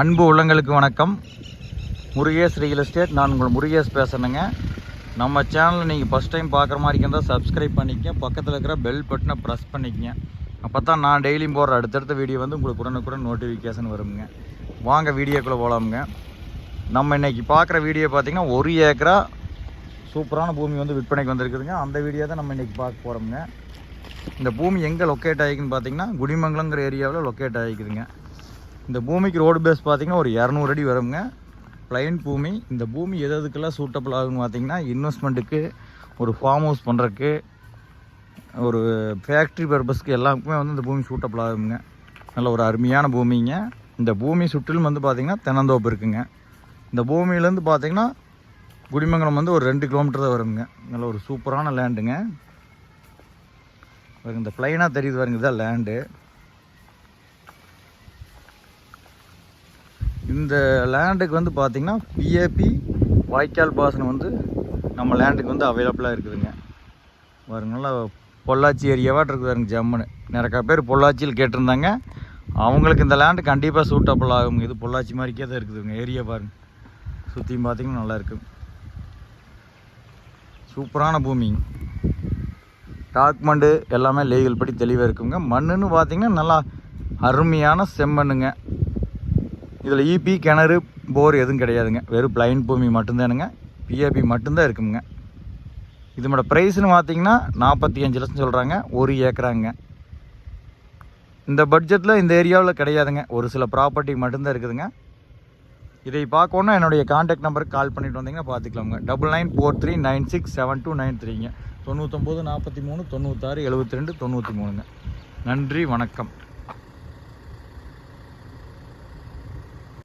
அன்பு உள்ளங்களுக்கு வணக்கம். முருகேஷ் ரியல் எஸ்டேட் நான் உங்கள் முருகேஷ் பேசுகிறேங்க நம்ம சேனலில் நீங்கள் ஃபஸ்ட் டைம் பார்க்குற மாதிரி இருந்தால் சப்ஸ்கிரைப் பண்ணிக்க பக்கத்தில் இருக்கிற பெல் பட்டனை ப்ரெஸ் பண்ணிக்கங்க. அப்போ தான் நான் டெய்லியும் போடுற அடுத்தடுத்த வீடியோ வந்து உங்களுக்கு உடனுக்குடன் நோட்டிஃபிகேஷன் வருங்க. வாங்க வீடியோக்குள்ளே போகலாமுங்க நம்ம இன்றைக்கி பார்க்குற வீடியோ பார்த்தீங்கன்னா ஒரு ஏக்கரா சூப்பரான பூமி வந்து விற்பனைக்கு வந்திருக்குதுங்க. அந்த வீடியோ தான் நம்ம இன்றைக்கி பார்க்க போகிறோம்ங்க இந்த பூமி எங்கே லொக்கேட் ஆகிக்குன்னு பார்த்தீங்கன்னா குடிமங்கலங்கிற ஏரியாவில் லொக்கேட் ஆகிக்குதுங்க. இந்த பூமிக்கு ரோடு பேஸ் பார்த்தீங்கன்னா ஒரு இரநூறு அடி வருங்க. பிளைன் பூமி இந்த பூமி எது எதுக்கெல்லாம் சூட்டபிள் ஆகுன்னு பார்த்தீங்கன்னா இன்வெஸ்ட்மெண்ட்டுக்கு ஒரு ஃபார்ம் ஹவுஸ் பண்ணுறக்கு ஒரு ஃபேக்ட்ரி பர்பஸ்க்கு எல்லாருக்குமே வந்து இந்த பூமி சூட்டபிள் ஆகுங்க நல்ல ஒரு அருமையான பூமிங்க. இந்த பூமி சுற்றிலும் வந்து பார்த்திங்கன்னா தென்னந்தோப்பு இருக்குங்க. இந்த பூமியிலேருந்து பார்த்தீங்கன்னா குடிமங்கலம் வந்து ஒரு ரெண்டு கிலோமீட்டர் தான் வருங்க. நல்ல ஒரு சூப்பரான லேண்டுங்க இந்த பிளைனாக தெரியுது வருங்க இதுதான் லேண்டு இந்த லேண்டுக்கு வந்து பார்த்திங்கன்னா பிஏபி வாய்க்கால் பாசனம் வந்து நம்ம லேண்டுக்கு வந்து அவைலபிளாக இருக்குதுங்க. பாருங்க நல்லா பொள்ளாச்சி ஏரியாவாக இருக்குது பாருங்க ஜம்முன்னு. நிறைய பேர் பொள்ளாச்சியில் கேட்டிருந்தாங்க. அவங்களுக்கு இந்த லேண்டு கண்டிப்பாக சூட்டபிள் ஆகும். இது பொள்ளாச்சி மாதிரிக்கே தான் இருக்குதுங்க. ஏரியா பாருங்க. சுற்றியும் பார்த்தீங்கன்னா நல்லா இருக்கும் சூப்பரான பூமிங்க டாக்குமெண்ட்டு எல்லாமே லீகல் படி தெளிவாக இருக்குங்க. மண்ணுன்னு பார்த்திங்கன்னா நல்லா அருமையான செம்மண்ணுங்க. இதில் ஈபி கிணறு போர் எதுவும் கிடையாதுங்க. வெறும் பிளைன் பூமி மட்டும்தானுங்க. பிஏபி மட்டும்தான் இருக்குங்க. இதனோட ப்ரைஸ்னு பார்த்தீங்கன்னா நாற்பத்தி அஞ்சு லட்சம் சொல்கிறாங்க ஒரு ஏக்கராங்க. இந்த பட்ஜெட்டில் இந்த ஏரியாவில் கிடையாதுங்க. ஒரு சில ப்ராப்பர்ட்டி மட்டும்தான் இருக்குதுங்க. இதை பார்க்கணுன்னா என்னுடைய காண்டாக்ட் நம்பருக்கு கால் பண்ணிட்டு வந்தீங்கன்னா பார்த்துக்கலாமுங்க. Double nine four three nine six seven two nine த்ரீங்க தொண்ணூத்தொம்பது நாற்பத்தி மூணு தொண்ணூத்தாறு எழுபத்தி ரெண்டு தொண்ணூற்றி மூணுங்க. நன்றி வணக்கம்.